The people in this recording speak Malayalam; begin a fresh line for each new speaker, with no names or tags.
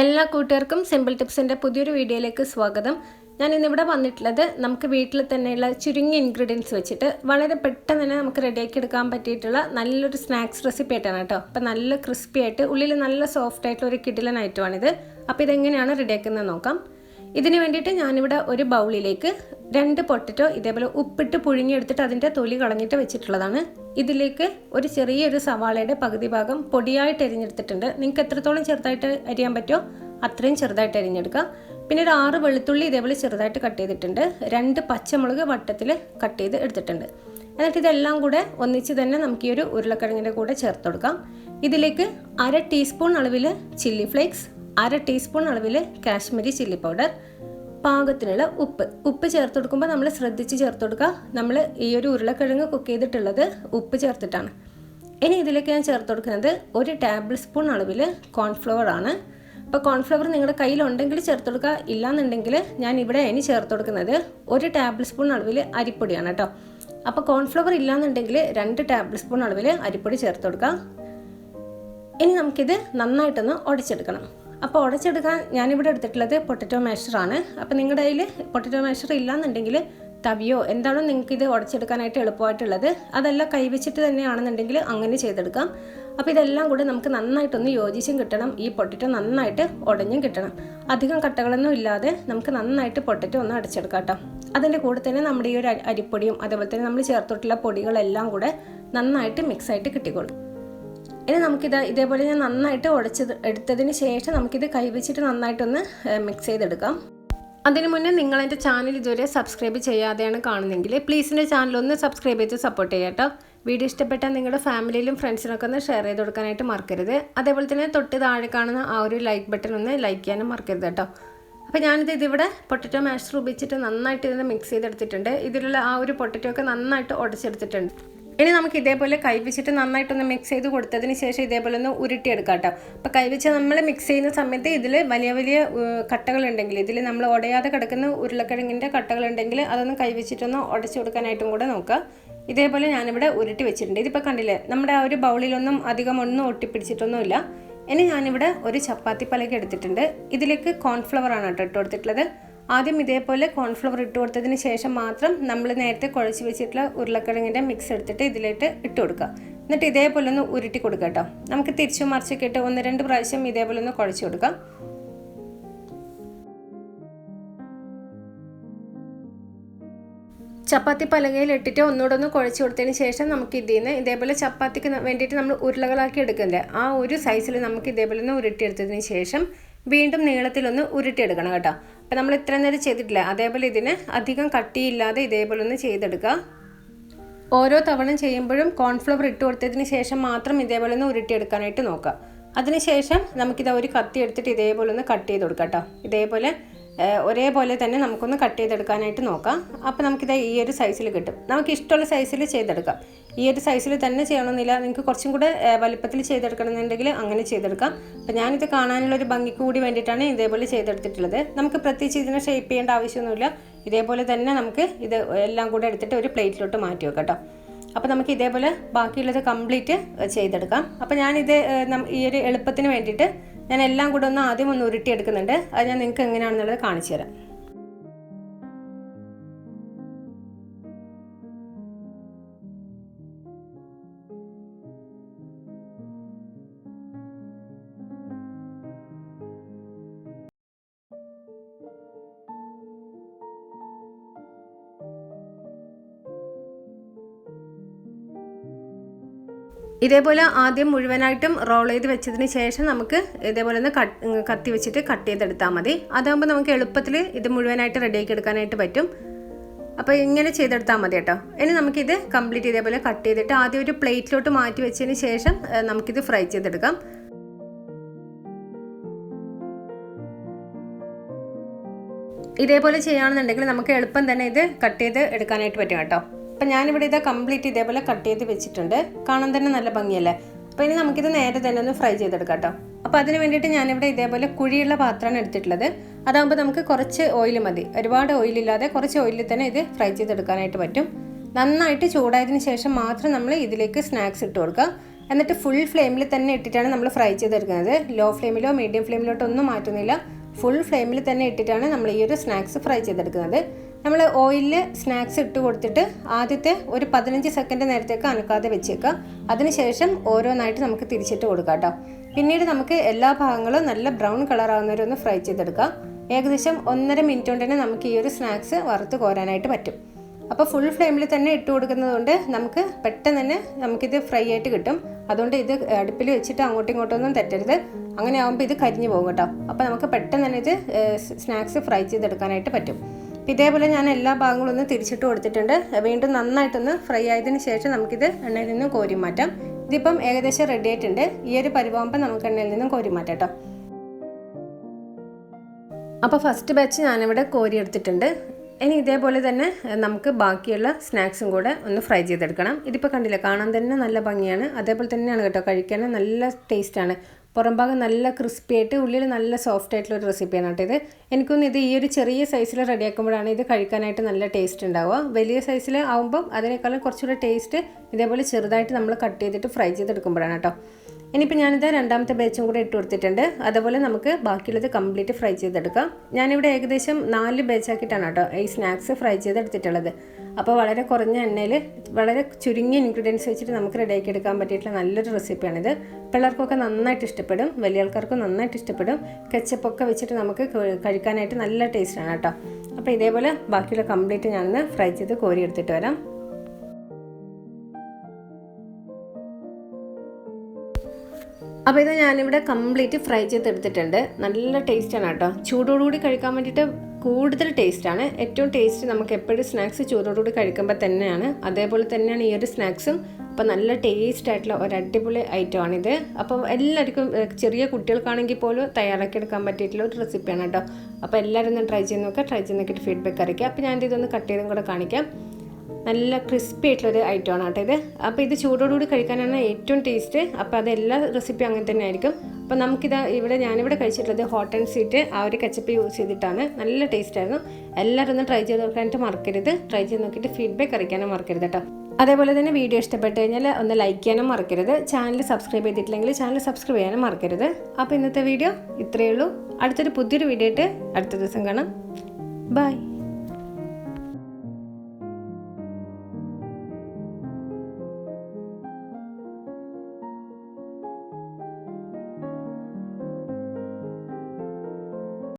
എല്ലാ കൂട്ടുകാർക്കും സിമ്പിൾ ടിപ്സിന്റെ പുതിയൊരു വീഡിയോയിലേക്ക് സ്വാഗതം. ഞാൻ ഇന്നിവിടെ വന്നിട്ടുള്ളത് നമുക്ക് വീട്ടിൽ തന്നെയുള്ള ചുരുങ്ങിയ ഇൻഗ്രീഡിയൻസ് വെച്ചിട്ട് വളരെ പെട്ടെന്ന് തന്നെ നമുക്ക് റെഡിയാക്കി എടുക്കാൻ പറ്റിയിട്ടുള്ള നല്ലൊരു സ്നാക്സ് റെസിപ്പി ആയിട്ടാണ് കേട്ടോ. അപ്പോൾ നല്ല ക്രിസ്പി ആയിട്ട് ഉള്ളിൽ നല്ല സോഫ്റ്റ് ആയിട്ടുള്ള ഒരു കിടിലൻ ഐറ്റമാണിത് അപ്പോൾ ഇതെങ്ങനെയാണ് റെഡിയാക്കുന്നത് നോക്കാം. ഇതിന് വേണ്ടിയിട്ട് ഞാനിവിടെ ഒരു ബൗളിലേക്ക് രണ്ട് പൊട്ടറ്റോ ഇതേപോലെ ഉപ്പിട്ട് പുഴുങ്ങിയെടുത്തിട്ട് അതിന്റെ തൊലി കളഞ്ഞിട്ട് വെച്ചിട്ടുള്ളതാണ്. ഇതിലേക്ക് ഒരു ചെറിയൊരു സവാളയുടെ പകുതി ഭാഗം പൊടിയായിട്ട് അരിഞ്ഞെടുത്തിട്ടുണ്ട് നിങ്ങൾക്ക് എത്രത്തോളം ചെറുതായിട്ട് അരിയാൻ പറ്റുമോ അത്രയും ചെറുതായിട്ട് അരിഞ്ഞെടുക്കുക പിന്നെ ഒരു ആറ് വെളുത്തുള്ളി ഇതേപോലെ ചെറുതായിട്ട് കട്ട് ചെയ്തിട്ടുണ്ട്. രണ്ട് പച്ചമുളക് വട്ടത്തിൽ കട്ട് ചെയ്ത് എടുത്തിട്ടുണ്ട്. എന്നിട്ട് ഇതെല്ലാം കൂടെ ഒന്നിച്ച് തന്നെ നമുക്ക് ഈ ഒരു ഉരുളക്കിഴങ്ങിന്റെ കൂടെ ചേർത്ത് കൊടുക്കാം. ഇതിലേക്ക് അര ടീസ്പൂൺ അളവിൽ ചില്ലി ഫ്ലേക്സ് അര ടീസ്പൂൺ അളവിൽ കാശ്മീരി ചില്ലി പൗഡർ പാകത്തിനുള്ള ഉപ്പ്. ഉപ്പ് ചേർത്ത് കൊടുക്കുമ്പോൾ നമ്മൾ ശ്രദ്ധിച്ച് ചേർത്ത് കൊടുക്കുക. നമ്മൾ ഈ ഒരു ഉരുളക്കിഴങ്ങ് കുക്ക് ചെയ്തിട്ടുള്ളത് ഉപ്പ് ചേർത്തിട്ടാണ്. ഇനി ഇതിലേക്ക് ഞാൻ ചേർത്ത് കൊടുക്കുന്നത് ഒരു ടേബിൾ സ്പൂൺ അളവിൽ കോൺഫ്ലവർ ആണ്. അപ്പോൾ കോൺഫ്ലവർ നിങ്ങളുടെ കയ്യിലുണ്ടെങ്കിൽ ചേർത്ത് കൊടുക്കുക. ഇല്ലാന്നുണ്ടെങ്കിൽ ഞാൻ ഇവിടെ ഇനി ചേർത്ത് കൊടുക്കുന്നത് ഒരു ടേബിൾ സ്പൂൺ അളവിൽ അരിപ്പൊടിയാണ് കേട്ടോ അപ്പോൾ കോൺഫ്ലവർ ഇല്ലാന്നുണ്ടെങ്കിൽ രണ്ട് ടേബിൾ സ്പൂൺ അളവിൽ അരിപ്പൊടി ചേർത്ത് കൊടുക്കുക. ഇനി നമുക്കിത് നന്നായിട്ടൊന്ന് ഉടച്ചെടുക്കണം അപ്പോൾ ഉടച്ചെടുക്കാൻ ഞാനിവിടെ എടുത്തിട്ടുള്ളത് പൊട്ടറ്റോ മാഷറാണ് അപ്പോൾ നിങ്ങളുടെ കയ്യിൽ പൊട്ടറ്റോ മാഷർ ഇല്ലാന്നുണ്ടെങ്കിൽ തവിയോ എന്താണോ നിങ്ങൾക്ക് ഇത് ഉടച്ചെടുക്കാനായിട്ട് എളുപ്പമായിട്ടുള്ളത് അതെല്ലാം കൈവച്ചിട്ട് തന്നെയാണെന്നുണ്ടെങ്കിൽ അങ്ങനെ ചെയ്തെടുക്കാം. അപ്പോൾ ഇതെല്ലാം കൂടെ നമുക്ക് നന്നായിട്ടൊന്ന് യോജിച്ചും കിട്ടണം ഈ പൊട്ടറ്റോ നന്നായിട്ട് ഉടഞ്ഞും കിട്ടണം. അധികം കട്ടകളൊന്നും ഇല്ലാതെ നമുക്ക് നന്നായിട്ട് പൊട്ടറ്റോ ഒന്ന് അടച്ചെടുക്കാം കേട്ടോ. അതിന്റെ കൂടെ തന്നെ നമ്മുടെ ഈ ഒരു അരിപ്പൊടിയും അതേപോലെ തന്നെ നമ്മൾ ചേർത്തിട്ടുള്ള പൊടികളെല്ലാം കൂടെ നന്നായിട്ട് മിക്സായിട്ട് കിട്ടിക്കോളും. ഇനി നമുക്കിത് ഇതേപോലെ ഞാൻ നന്നായിട്ട് ഉടച്ചത് എടുത്തതിന് ശേഷം നമുക്കിത് കൈവച്ചിട്ട് നന്നായിട്ടൊന്ന് മിക്സ് ചെയ്തെടുക്കാം. അതിനു മുന്നേ നിങ്ങൾ എന്റെ ചാനൽ ഇതുവരെ സബ്സ്ക്രൈബ് ചെയ്യാതെയാണ് കാണുന്നതെങ്കിൽ പ്ലീസ് എന്റെ ചാനൽ ഒന്ന് സബ്സ്ക്രൈബ് ചെയ്ത് സപ്പോർട്ട് ചെയ്യാം കേട്ടോ. വീഡിയോ ഇഷ്ടപ്പെട്ടാൽ നിങ്ങളുടെ ഫാമിലിയിലും ഫ്രണ്ട്സിനൊക്കെ ഒന്ന് ഷെയർ ചെയ്ത് കൊടുക്കാനായിട്ട് മറക്കരുത്. അതേപോലെ തന്നെ തൊട്ട് താഴെ കാണുന്ന ആ ഒരു ലൈക്ക് ബട്ടൺ ഒന്ന് ലൈക്ക് ചെയ്യാനും മറക്കരുത് കേട്ടോ. അപ്പോൾ ഞാനിത് ഇതിവിടെ പൊട്ടറ്റോ മാഷർ ഉപയോഗിച്ചിട്ട് നന്നായിട്ട് ഇതിനെ മിക്സ് ചെയ്തെടുത്തിട്ടുണ്ട്. ഇതിലുള്ള ആ ഒരു പൊട്ടറ്റോ ഒക്കെ നന്നായിട്ട് ഉടച്ചെടുത്തിട്ടുണ്ട്. ഇനി നമുക്ക് ഇതേപോലെ കൈവച്ചിട്ട് നന്നായിട്ടൊന്ന് മിക്സ് ചെയ്ത് കൊടുത്തതിന് ശേഷം ഇതേപോലെ ഒന്ന് ഉരുട്ടിയെടുക്കാം കേട്ടോ അപ്പോൾ കൈവച്ച് നമ്മൾ മിക്സ് ചെയ്യുന്ന സമയത്ത് ഇതിൽ വലിയ വലിയ കട്ടകളുണ്ടെങ്കിൽ ഇതിൽ നമ്മൾ ഉടയാതെ കിടക്കുന്ന ഉരുളക്കിഴങ്ങിന്റെ കട്ടകളുണ്ടെങ്കിൽ അതൊന്ന് കൈവച്ചിട്ടൊന്ന് ഉടച്ചു കൊടുക്കാനായിട്ടും കൂടെ നോക്കുക. ഇതേപോലെ ഞാനിവിടെ ഉരുട്ടി വെച്ചിട്ടുണ്ട്. ഇതിപ്പോൾ കണ്ടില്ലേ നമ്മുടെ ആ ഒരു ബൗളിലൊന്നും അധികം ഒന്നും ഒട്ടിപ്പിടിച്ചിട്ടൊന്നുമില്ല. ഇനി ഞാനിവിടെ ഒരു ചപ്പാത്തി പലക എടുത്തിട്ടുണ്ട്. ഇതിലേക്ക് കോൺഫ്ലവർ ആണ് കേട്ടോ ഇട്ട് കൊടുത്തിട്ടുള്ളത്. ആദ്യം ഇതേപോലെ കോൺഫ്ലവർ ഇട്ട് കൊടുത്തതിന് ശേഷം മാത്രം നമ്മൾ നേരത്തെ കുഴച്ച് വെച്ചിട്ടുള്ള ഉരുളക്കിഴങ്ങിന്റെ മിക്സ് എടുത്തിട്ട് ഇതിലേക്ക് ഇട്ട് കൊടുക്കുക. എന്നിട്ട് ഇതേപോലെ ഒന്ന് ഉരുട്ടി കൊടുക്കുക കേട്ടോ. നമുക്ക് തിരിച്ചു മറിച്ചൊക്കെ ഇട്ട് ഒന്ന് രണ്ട് പ്രാവശ്യം ഇതേപോലെ ഒന്ന് കുഴച്ച് കൊടുക്കാം ചപ്പാത്തി പലകയിൽ ഇട്ടിട്ട് ഒന്നുകൂടെ ഒന്ന് കുഴച്ച് കൊടുത്തതിന് ശേഷം നമുക്ക് ഇതിൽ നിന്ന് ഇതേപോലെ ചപ്പാത്തിക്ക് വേണ്ടിയിട്ട് നമ്മൾ ഉരുളകളാക്കി എടുക്കണ്ടേ? ആ ഒരു സൈസിൽ നമുക്ക് ഇതേപോലെ ഒന്ന് ഉരുട്ടിയെടുത്തതിന് ശേഷം വീണ്ടും നീളത്തിലൊന്ന് ഉരുട്ടിയെടുക്കണം കേട്ടോ. അപ്പം നമ്മൾ ഇത്ര നേരം ചെയ്തിട്ടില്ല? അതേപോലെ ഇതിന് അധികം കട്ടിയില്ലാതെ ഇതേപോലെ ഒന്ന് ചെയ്തെടുക്കുക ഓരോ തവണ ചെയ്യുമ്പോഴും കോൺഫ്ലവർ ഇട്ട് കൊടുത്തതിന് ശേഷം മാത്രം ഇതേപോലെ ഒന്ന് ഉരുട്ടിയെടുക്കാനായിട്ട് നോക്കുക അതിനുശേഷം നമുക്കിത് ഒരു കത്തി എടുത്തിട്ട് ഇതേപോലെ ഒന്ന് കട്ട് ചെയ്ത് കൊടുക്കാം കേട്ടോ ഇതേപോലെ ഒരേപോലെ തന്നെ നമുക്കൊന്ന് കട്ട് ചെയ്തെടുക്കാനായിട്ട് നോക്കാം. അപ്പോൾ നമുക്കിത് ഈ ഒരു സൈസിൽ കിട്ടും. നമുക്ക് ഇഷ്ടമുള്ള സൈസിൽ ചെയ്തെടുക്കാം. ഈ ഒരു സൈസിൽ തന്നെ ചെയ്യണമെന്നില്ല. നിങ്ങൾക്ക് കുറച്ചും കൂടെ വലിപ്പത്തിൽ ചെയ്തെടുക്കണമെന്നുണ്ടെങ്കിൽ അങ്ങനെ ചെയ്തെടുക്കാം. അപ്പോൾ ഞാനിത് കാണാനുള്ള ഒരു ഭംഗിക്ക് കൂടി വേണ്ടിയിട്ടാണ് ഇതേപോലെ ചെയ്തെടുത്തിട്ടുള്ളത്. നമുക്ക് പ്രത്യേകിച്ച് ഇതിനെ ഷേപ്പ് ചെയ്യേണ്ട ആവശ്യമൊന്നുമില്ല. ഇതേപോലെ തന്നെ നമുക്ക് ഇത് എല്ലാം കൂടെ എടുത്തിട്ട് ഒരു പ്ലേറ്റിലോട്ട് മാറ്റി വെക്കട്ടോ. കേട്ടോ അപ്പോൾ നമുക്ക് ഇതേപോലെ ബാക്കിയുള്ളത് കംപ്ലീറ്റ് ചെയ്തെടുക്കാം. അപ്പോൾ ഞാനിത് ഈ ഒരു എളുപ്പത്തിന് വേണ്ടിയിട്ട് ഞാൻ എല്ലാം കൂടെ ഒന്ന് ആദ്യം ഒന്ന് ഉരുട്ടി ഉരുട്ടിയെടുക്കുന്നുണ്ട്. അത് ഞാൻ നിങ്ങൾക്ക് എങ്ങനെയാണെന്നുള്ളത് കാണിച്ചു തരാം. ഇതേപോലെ ആദ്യം മുഴുവനായിട്ടും റോൾ ചെയ്ത് വെച്ചതിന് ശേഷം നമുക്ക് ഇതേപോലെ ഒന്ന് കത്തി വെച്ചിട്ട് കട്ട് ചെയ്തെടുത്താൽ മതി. അതാകുമ്പോൾ നമുക്ക് എളുപ്പത്തിൽ ഇത് മുഴുവനായിട്ട് റെഡിയാക്കി എടുക്കാനായിട്ട് പറ്റും. അപ്പോൾ ഇങ്ങനെ ചെയ്തെടുത്താൽ മതി കേട്ടോ. ഇനി നമുക്കിത് കംപ്ലീറ്റ് ഇതേപോലെ കട്ട് ചെയ്തിട്ട് ആദ്യം ഒരു പ്ലേറ്റിലോട്ട് മാറ്റി വെച്ചതിന് ശേഷം നമുക്കിത് ഫ്രൈ ചെയ്തെടുക്കാം. ഇതേപോലെ ചെയ്യുകയാണെന്നുണ്ടെങ്കിൽ നമുക്ക് എളുപ്പം തന്നെ ഇത് കട്ട് ചെയ്ത് എടുക്കാനായിട്ട് പറ്റും കേട്ടോ. അപ്പം ഞാനിവിടെ ഇത് കംപ്ലീറ്റ് ഇതേപോലെ കട്ട് ചെയ്ത് വെച്ചിട്ടുണ്ട്. കാണാൻ തന്നെ നല്ല ഭംഗിയല്ലേ? അപ്പോൾ ഇനി നമുക്കിത് നേരെ തന്നെ ഒന്ന് ഫ്രൈ ചെയ്തെടുക്കാം കേട്ടോ അപ്പോൾ അതിന് വേണ്ടിയിട്ട് ഞാനിവിടെ ഇതേപോലെ കുഴിയുള്ള പാത്രമാണ് എടുത്തിട്ടുള്ളത്. അതാകുമ്പോൾ നമുക്ക് കുറച്ച് ഓയിൽ മതി. ഒരുപാട് ഓയിലില്ലാതെ കുറച്ച് ഓയിലിൽ തന്നെ ഇത് ഫ്രൈ ചെയ്തെടുക്കാനായിട്ട് പറ്റും. നന്നായിട്ട് ചൂടായതിന് ശേഷം മാത്രം നമ്മൾ ഇതിലേക്ക് സ്നാക്സ് ഇട്ട് കൊടുക്കുക. എന്നിട്ട് ഫുൾ ഫ്ലെയിമിൽ തന്നെ ഇട്ടിട്ടാണ് നമ്മൾ ഫ്രൈ ചെയ്തെടുക്കുന്നത്. ലോ ഫ്ലെയിമിലോ മീഡിയം ഫ്ലെയിമിലോട്ടൊന്നും മാറ്റുന്നില്ല. ഫുൾ ഫ്ലെയിമിൽ തന്നെ ഇട്ടിട്ടാണ് നമ്മൾ ഈ ഒരു സ്നാക്സ് ഫ്രൈ ചെയ്തെടുക്കുന്നത്. നമ്മൾ ഓയിലിൽ സ്നാക്സ് ഇട്ട് കൊടുത്തിട്ട് ആദ്യത്തെ ഒരു പതിനഞ്ച് സെക്കൻഡ് നേരത്തേക്ക് അനക്കാതെ വെച്ചേക്കുക അതിനുശേഷം ഓരോന്നായിട്ട് നമുക്ക് തിരിച്ചിട്ട് കൊടുക്കാം കേട്ടോ പിന്നീട് നമുക്ക് എല്ലാ ഭാഗങ്ങളും നല്ല ബ്രൗൺ കളർ ആകുന്നവരെ ഒന്ന് ഫ്രൈ ചെയ്തെടുക്കാം. ഏകദേശം ഒന്നര മിനിറ്റ് കൊണ്ട് തന്നെ നമുക്ക് ഈ ഒരു സ്നാക്സ് വറുത്ത് കോരാനായിട്ട് പറ്റും. അപ്പോൾ ഫുൾ ഫ്ലെയിമിൽ തന്നെ ഇട്ട് കൊടുക്കുന്നത് കൊണ്ട് നമുക്ക് പെട്ടെന്ന് തന്നെ നമുക്കിത് ഫ്രൈ ആയിട്ട് കിട്ടും. അതുകൊണ്ട് ഇത് അടുപ്പിൽ വെച്ചിട്ട് അങ്ങോട്ടും ഇങ്ങോട്ടൊന്നും തെറ്റരുത്. അങ്ങനെ ആകുമ്പോൾ ഇത് കരിഞ്ഞു പോകും കേട്ടോ അപ്പോൾ നമുക്ക് പെട്ടെന്ന് തന്നെ ഇത് സ്നാക്സ് ഫ്രൈ ചെയ്തെടുക്കാനായിട്ട് പറ്റും. ഇതേപോലെ ഞാൻ എല്ലാ ഭാഗങ്ങളും ഒന്ന് തിരിച്ചിട്ട് കൊടുത്തിട്ടുണ്ട്. വീണ്ടും നന്നായിട്ടൊന്ന് ഫ്രൈ ആയതിനു ശേഷം നമുക്കിത് എണ്ണയിൽ നിന്നും കോരി മാറ്റാം. ഇതിപ്പം ഏകദേശം റെഡി ആയിട്ടുണ്ട്. ഈ ഒരു പരിവാകുമ്പോൾ നമുക്ക് എണ്ണയിൽ നിന്നും കോരി മാറ്റാം കേട്ടോ. അപ്പോൾ ഫസ്റ്റ് ബാച്ച് ഞാനിവിടെ കോരി എടുത്തിട്ടുണ്ട് ഇനി ഇതേപോലെ തന്നെ നമുക്ക് ബാക്കിയുള്ള സ്നാക്സും കൂടെ ഒന്ന് ഫ്രൈ ചെയ്തെടുക്കണം. ഇതിപ്പോൾ കണ്ടില്ല കാണാൻ തന്നെ നല്ല ഭംഗിയാണ്. അതേപോലെ തന്നെയാണ് കേട്ടോ കഴിക്കാൻ. നല്ല ടേസ്റ്റാണ് പുറം ഭാഗം നല്ല ക്രിസ്പി ആയിട്ട് ഉള്ളിൽ നല്ല സോഫ്റ്റ് ആയിട്ടുള്ള ഒരു റെസിപ്പിയാണ് കേട്ടോ ഇത്. എനിക്കൊന്ന് ഇത് ഈ ഒരു ചെറിയ സൈസിൽ റെഡിയാക്കുമ്പോഴാണ് ഇത് കഴിക്കാനായിട്ട് നല്ല ടേസ്റ്റ് ഉണ്ടാവുക. വലിയ സൈസിൽ ആകുമ്പം അതിനേക്കാളും കുറച്ചുകൂടെ ടേസ്റ്റ് ഇതേപോലെ ചെറുതായിട്ട് നമ്മൾ കട്ട് ചെയ്തിട്ട് ഫ്രൈ ചെയ്തെടുക്കുമ്പോഴാണ് കേട്ടോ. ഇനിയിപ്പോൾ ഞാനിത് രണ്ടാമത്തെ ബാച്ചും കൂടെ ഇട്ട് കൊടുത്തിട്ടുണ്ട്. അതുപോലെ നമുക്ക് ബാക്കിയുള്ളത് കംപ്ലീറ്റ് ഫ്രൈ ചെയ്തെടുക്കാം. ഞാനിവിടെ ഏകദേശം നാല് ബാച്ചാക്കിയിട്ടാണ് കേട്ടോ ഈ സ്നാക്സ് ഫ്രൈ ചെയ്തെടുത്തിട്ടുള്ളത്. അപ്പോൾ വളരെ കുറഞ്ഞ എണ്ണയിൽ വളരെ ചുരുങ്ങിയ ഇൻഗ്രീഡിയൻസ് വെച്ചിട്ട് നമുക്ക് റെഡിയാക്കി എടുക്കാൻ പറ്റിയിട്ടുള്ള നല്ലൊരു റെസിപ്പിയാണിത് പിള്ളേർക്കൊക്കെ നന്നായിട്ട് ഇഷ്ടപ്പെടും വലിയ ആൾക്കാർക്കും നന്നായിട്ട് ഇഷ്ടപ്പെടും. കെച്ചപ്പൊക്കെ വെച്ചിട്ട് നമുക്ക് കഴിക്കാനായിട്ട് നല്ല ടേസ്റ്റാണ് കേട്ടോ. അപ്പോൾ ഇതേപോലെ ബാക്കിയുള്ള കംപ്ലീറ്റ് ഞാനൊന്ന് ഫ്രൈ ചെയ്ത് കോരി എടുത്തിട്ട് വരാം. അപ്പോൾ ഇത് ഞാനിവിടെ കംപ്ലീറ്റ് ഫ്രൈ ചെയ്തെടുത്തിട്ടുണ്ട്. നല്ല ടേസ്റ്റാണ് കേട്ടോ. ചൂടോടുകൂടി കഴിക്കാൻ വേണ്ടിയിട്ട് കൂടുതൽ ടേസ്റ്റാണ് ഏറ്റവും ടേസ്റ്റ് നമുക്ക് എപ്പോഴും സ്നാക്സ് ചൂടോടുകൂടി കഴിക്കുമ്പോൾ തന്നെയാണ്. അതേപോലെ തന്നെയാണ് ഈ ഒരു സ്നാക്സും അപ്പോൾ നല്ല ടേസ്റ്റ് ആയിട്ടുള്ള ഒരു അടിപൊളി ഐറ്റമാണിത് അപ്പോൾ എല്ലാവർക്കും ചെറിയ കുട്ടികൾക്കാണെങ്കിൽ പോലും തയ്യാറാക്കി എടുക്കാൻ പറ്റിയിട്ടുള്ള ഒരു റെസിപ്പിയാണ് കേട്ടോ. അപ്പോൾ എല്ലാവരും ഒന്ന് ട്രൈ ചെയ്ത് നോക്കുക ട്രൈ ചെയ്ത് നോക്കിയിട്ട് ഫീഡ്ബാക്ക് അറിയിക്കുക. അപ്പോൾ ഞാൻ ഇതൊന്ന് കട്ട് ചെയ്തും കൂടെ കാണിക്കാം. നല്ല ക്രിസ്പി ആയിട്ടുള്ളൊരു ഐറ്റമാണ് കേട്ടോ ഇത്. അപ്പോൾ ഇത് ചൂടോടുകൂടി കഴിക്കാനാണ് ഏറ്റവും ടേസ്റ്റ് അപ്പോൾ അത് എല്ലാ റെസിപ്പിയും അങ്ങനെ തന്നെ ആയിരിക്കും അപ്പോൾ നമുക്കിത് ഇവിടെ ഞാനിവിടെ കഴിച്ചിട്ടുള്ളത് ഹോട്ട് ആൻഡ് സ്വീറ്റ് ആ ഒരു കച്ചപ്പ് യൂസ് ചെയ്തിട്ടാണ്. നല്ല ടേസ്റ്റ് ആയിരുന്നു. എല്ലാവരും ഒന്ന് ട്രൈ ചെയ്ത് നോക്കാനായിട്ട് മറക്കരുത്. ട്രൈ ചെയ്ത് നോക്കിയിട്ട് ഫീഡ്ബാക്ക് അറിയിക്കാനും മറക്കരുത് കേട്ടോ. അതേപോലെ തന്നെ വീഡിയോ ഇഷ്ടപ്പെട്ട് കഴിഞ്ഞാൽ ഒന്ന് ലൈക്ക് ചെയ്യാനും മറക്കരുത്. ചാനൽ സബ്സ്ക്രൈബ് ചെയ്തിട്ടില്ലെങ്കിൽ ചാനൽ സബ്സ്ക്രൈബ് ചെയ്യാനും മറക്കരുത്. അപ്പോൾ ഇന്നത്തെ വീഡിയോ ഇത്രയേ ഉള്ളൂ. അടുത്തൊരു പുതിയൊരു വീഡിയോ ആയിട്ട് അടുത്ത ദിവസം കാണാം. ബൈ